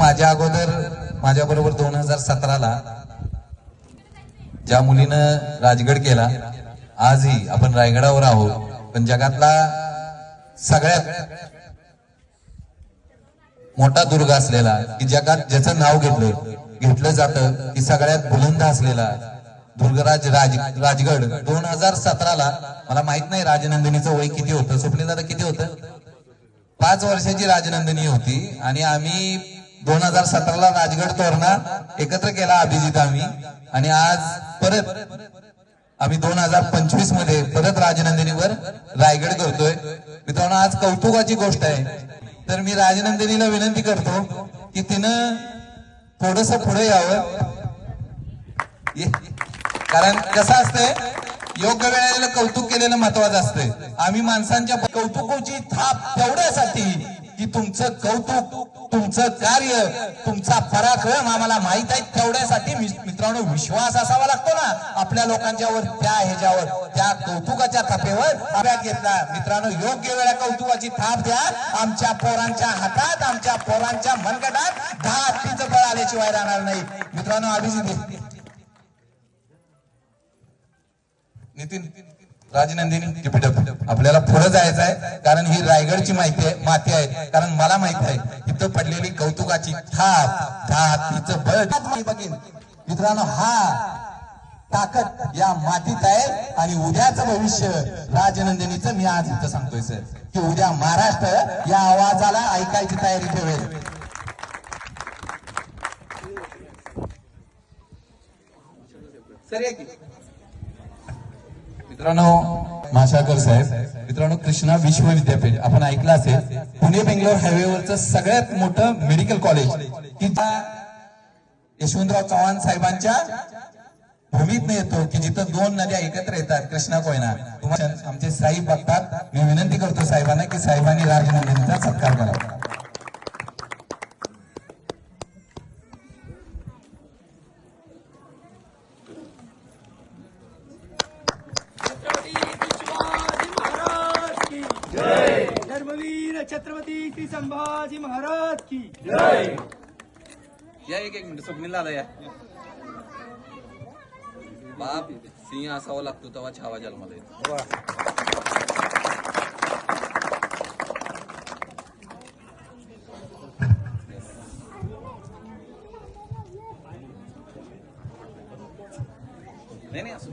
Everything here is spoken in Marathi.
माझ्या अगोदर माझ्या बरोबर दोन हजार सतराला ज्या मुलीनं राजगड केला आजही आपण रायगडावर आहोत. पण जगातला सगळ्यात मोठा दुर्ग असलेला की जगात ज्याचं नाव घेतलं घेतलं जातं की सगळ्यात बुलंद असलेला दुर्गराज राज राजगड दोन हजार सतराला मला माहीत नाही राजनंदिनीचं वय किती होतं स्वप्नील दादा किती होतं? पाच वर्षाची राजनंदिनी होती आणि आम्ही दोन हजार सतराला राजगड तोरणा एकत्र केला अभिजित आम्ही. आणि आज परत आम्ही दोन हजार पंचवीसमध्ये परत राजनंदिनीवर रायगड करतोय. मित्रांनो आज कौतुकाची गोष्ट आहे. तर मी राजनंदिनीला विनंती करतो की तिनं थोडस पुढे यावं. कारण कसं असतंय योग्य वेळेला कौतुक केलेलं महत्वाचं असतंय. आम्ही माणसांच्या कौतुकाची थाप तेवढ्यासाठी की तुमचं कौतुक तुमचं कार्य तुमचा पराक्रम आम्हाला माहीत आहे. तेवढ्यासाठी मित्रांनो विश्वास असावा लागतो ना. आपल्या लोकांच्यावर त्या ह्याच्यावर त्या कौतुकाच्या थापेवर अभ्यास घेतला मित्रांनो योग्य वेळा कौतुकाची थाप द्या. आमच्या पोरांच्या हातात आमच्या पोरांच्या मनगटात दहा हत्तीचं फळ आल्याशिवाय राहणार नाही. मित्रांनो अभिजित नितीन राजनंदिनी टिपिटप. आपल्याला पुढे जायचं आहे कारण ही रायगडची माहिती आहे माती आहे. कारण मला माहीत आहे इथं पडलेली कौतुकाची थाप थाप तिचं बळ बघेन. मित्रांनो हा ताकद या मातीत आहे आणि उद्याचं भविष्य राजनंदिनीचं मी आज इथं सांगतोय सर. की उद्या महाराष्ट्र या आवाजाला ऐकायची तयारी ठेवेल. सर एक मित्रांनो महासागर साहेब मित्रांनो कृष्णा विश्व विद्यापीठ आपण ऐकलं असेल पुणे बेंगलोर हायवेवरचं सगळ्यात मोठं मेडिकल कॉलेज की ज्या यशवंतराव चव्हाण साहेबांच्या भूमीत येतो की जिथं दोन नद्या एकत्र येतात कृष्णा कोयना. आमचे साहेब बघतात मी विनंती करतो साहेबांना की साहेबांनी राजनंदिनीचा सत्कार करावा. छत्रपती श्री संभाजी महाराज की। जय। या एक एक मिनिट स्वप्नील आला या। बाप सिंह असावा लागतो तेव्हा छावा जन्माला येतो नाही नाही असं.